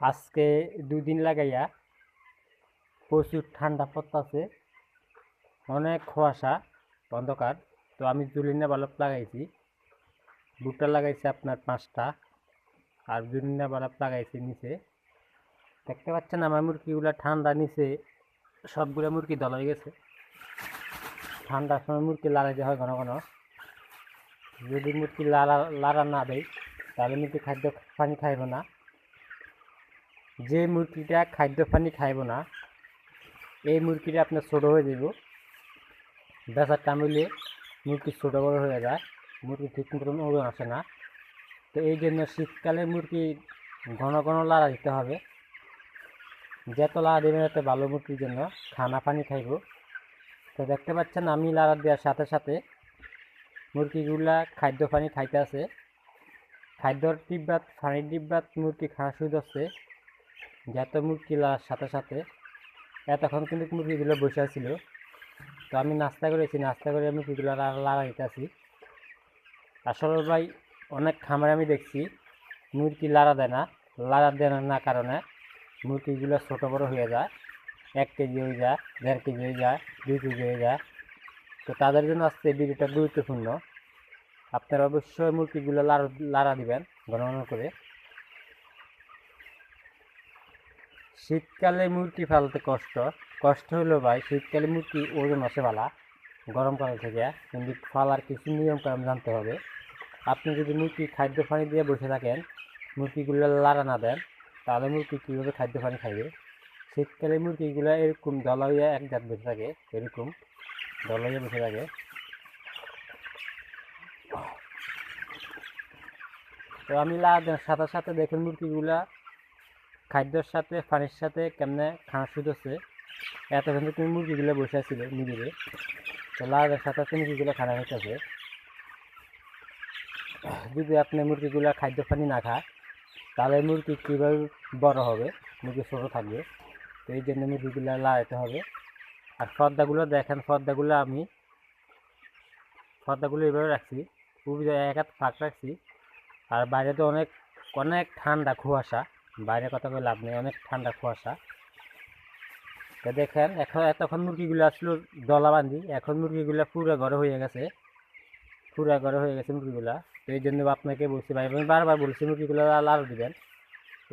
আজকে দুই দিন লাগাইয়া প্রচুর ঠান্ডা পড়তাছে, অনেক কুয়াশা, অন্ধকার। তো আমি জুলিনা বাল্ব লাগাইছি। ভুট্টা লাগাইছি আপনার পাঁচটা আর জুলিনা বাল্ব লাগাইছি নিচে। দেখতে পাচ্ছেন আমার মুরগিগুলো ঠান্ডা নিচে, সবগুলো মুরগি দল হয়ে গেছে। ঠান্ডার সময় মুরগি লাগাইতে হয় ঘন ঘন। যদি মুরগি লাড়া লাড়া না দেয়, তাহলে মুরগি খাদ্য পানি খাইব না। যে মুরগিটা খাদ্য পানি খাইব না, এই মুরগিটা আপনার ছোটো হয়ে যাব। বেচার টাইম হইলে মুরগি ছোটো বড়ো হয়ে যায়, মুরগি ঠিক মতন ওজন আসে না। তো এই জন্য শীতকালে মুরগি ঘন ঘন লাড়া দিতে হবে। যত লাড়া দেবেন এত ভালো মুরগির জন্য খানা পানি খাইব। তো দেখতে পাচ্ছেন আমি লাড়া দেওয়ার সাথে সাথে মুরগিগুলা খাদ্য পানি খাইতে আছে। খাদ্যর ডিব্বাত, পানির ডিব্বাত মুরগি খাওয়া শুরু করছে যত মুরগি লাগার সাথে সাথে এতক্ষণ কিন্তু মুরগিগুলো বসে ছিল তো আমি নাস্তা করেছি, নাস্তা করে মুরগিগুলো লাগাই দিতেছি আসলে ভাই, অনেক খামারে আমি দেখছি, মুরগি লাড়া দেয় না, লাড়া দেয় না কারণে মুরগিগুলো ছোটো বড়ো হয়ে যায়, এক কেজি হয়ে যায়, দেড় কেজি হয়ে যায়, দুই কেজি হয়ে যায়। তো তাদের জন্য এই ভিডিওটা গুরুত্বপূর্ণ। আপনারা অবশ্যই মুরগিগুলো লাড়া লাড়া দিবেন ঘন ঘন করে। শীতকালে মুরগি পালতে কষ্ট। কষ্ট হলো ভাই, শীতকালে মুরগি ওজন আসে পালা গরমকাল থেকে। কিন্তু পালার কিছু নিয়ম কানুন জানতে হবে। আপনি যদি মুরগি খাদ্য পানি দিয়ে বসে থাকেন, মুরগিগুলো লাড়া না দেন, তাহলে মুরগি কীভাবে খাদ্য পানি খাইবে? শীতকালে মুরগিগুলো এরকম দলা হইয়া এক জাত বসে থাকে, এরকম দলা হইয়া বসে থাকে। তো আমি লাড়া দেন, সাথে সাথে দেখেন মুরগিগুলা খাদ্যর সাথে, পানির সাথে কেমনে খাওয়া শুরু হচ্ছে? এতক্ষণ তুমি মুরগিগুলো বসে ছিল নিজেরে তো লাউয়ের সাথে সাথে মুরগিগুলো খানা খাইতেছে যদি আপনি মুরগিগুলো খাদ্য পানি না খায়, তাহলে মুরগি কীভাবে বড় হবে? মুরগি ছোটো থাকবে। তো এই জন্য মুরগিগুলো লাগাইতে হবে। আর পর্দাগুলো দেখেন, পর্দাগুলো আমি ফর্দাগুলো এইভাবে রাখছি। খুবই এক হাত ফাঁক রাখছি। আর বাইরে তো অনেক অনেক ঠান্ডা কুয়াশা। বাইরে কথা বলে লাভ নেই, অনেক ঠান্ডা কুয়াশা। তো দেখেন, এখন এতক্ষণ মুরগিগুলো আসলো দলা বান্ধি, এখন মুরগিগুলো পুরো ঘরে হয়ে গেছে। পুরো ঘরে হয়ে গেছে মুরগিগুলা। তো এই জন্য আপনাকে বলছি ভাই, আমি বারবার বলছি মুরগিগুলো লাড়া দিবেন।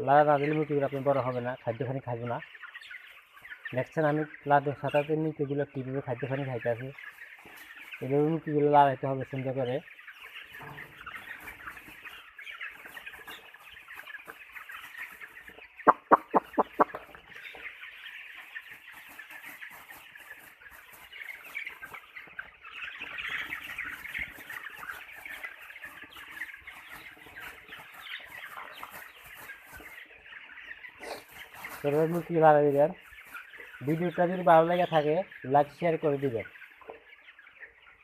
লাড়া না দিলে মুরগিগুলো আপনি বড় হবে না খাদ্য পানি খাইবে না। দেখছেন আমি সাথে সাথে মুরগিগুলো কীভাবে খাদ্য পানি খাইতে আছে এভাবে মুরগিগুলো লাড়াইতে হবে সুন্দর করে। এভাবে মুরগি ভাড়া দিবেন? ভিডিওটা যদি ভালো লেগে থাকে লাইক শেয়ার করে দিবেন।